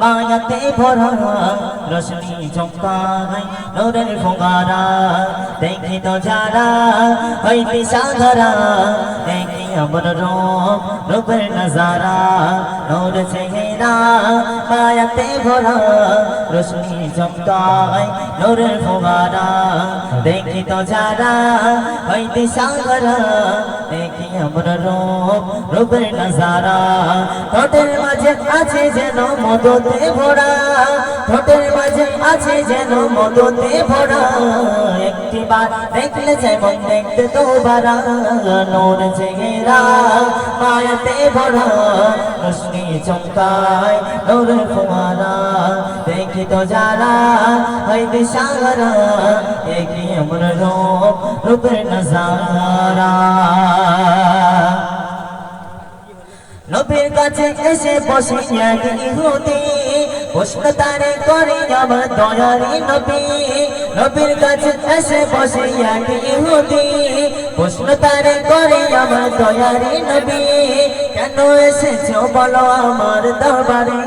মায়াতে ভরা রশ্মি চমকায় নোরের ফোঙ্গারা দেখি তো যারা হইতে সাধারা দেখি আমার রূপ রূপের নজারা, নোর চেহারা, মায়াতে ভরা রশ্মি চমকায় নোরের ফোঙ্গারা দেখি তো যারা হইতে সাগরা, দেখি আমার রূপ রূপের নজারা। ঠোঁটের মাঝে আছে যেন মদতে ভরা, ঠোঁটের মাঝে আছে যেন মদতে ভরা। একটি বার দেখলে যেমন দেখতে তো বারা নোর চেহারা, মায়াতে ভরা, রশ্মি চমকায় নোর দেখি তো যারা দেখি আমার রূপ, রূপের নজারা। নবীর কাছে এসে বসে প্রশ্ন তারে করে আমার দয়ারি নবী, নবীর কাছে এসে বসে এক ইহুদি। প্রশ্ন তারে করে আমার দয়ারি নবী, কেন এসেছ বলো আমার দরবারে?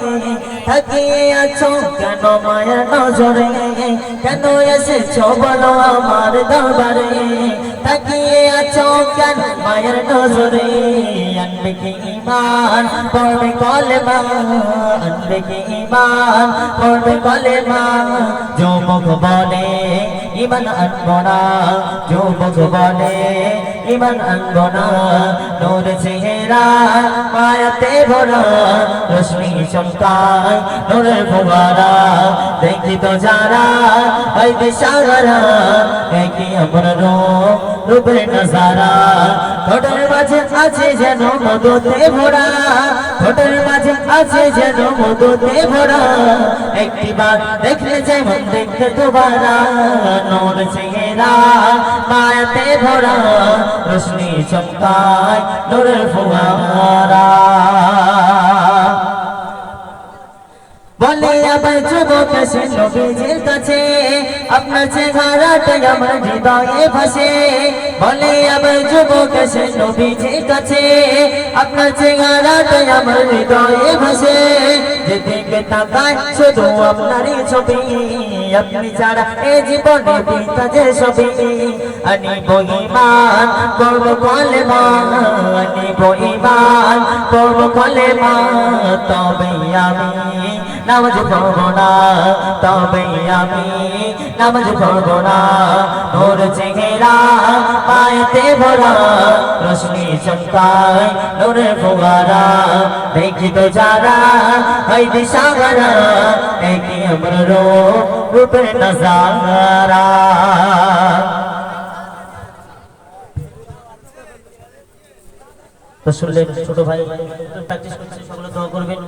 থাকিয়ে আছো কেন মায়ের নজরে? কেন এসেছ বলো আমার দরবারে? তাকিয়ে আছো কেন মায়ের নজরে? আনবে কি ইমান পড়বে কলেমা, আনবে কি ইমান পড়বে কলেমা, যুবক বলে ইমান আনব না, যুবক বলে ইমান আনব না। নূর চেহারা মায়াতে ভরা, রশ্মি চমকায় নূরের ফোয়ারা। দেখি তো যারা হইতে সাগরা দেখি আমার রূপের নজারা? ঠোঁটের মাঝে আছে যেন মধুতে ভরা, ঠোঁটের মাঝে আছে যেন মধুতে ভরা। একটি বার দেখলে যেমন দেখতে দুবারা, নূর চেহারা মায়াতে ভরা, রশ্মি চমকায় নূরের ফোয়ারা। আবার যুবক এসে নবীজির কাছে। আপনার চেহারাটাই আমার হৃদয়ে ভাসে। বলে আবার যুবক এসে নবীজির কাছে। আপনার চেহারাটাই আমার হৃদয়ে ভাসে। যেদিকে তাকায়, শুধু আপনারই ছবি। আপনি ছাড়া এ জীবনে পিতা যে ছবি আনি বহিমান করব কলেমা। আনি বহিমান করব কলেমা। তবে নামাজ পড়ব না, তবে আমি নামাজ পড়ব না। নূর চেহারা পায়েতে ভরা, রশ্মি চমকায় নূরের ফোয়ারা। দেখি তো যারা হয় দিশাগারা একই আমার রূপ রূপের নজারা। তো শুনলেন, ছোট ভাই প্র্যাকটিস করছে সকলে দোয়া করবেন।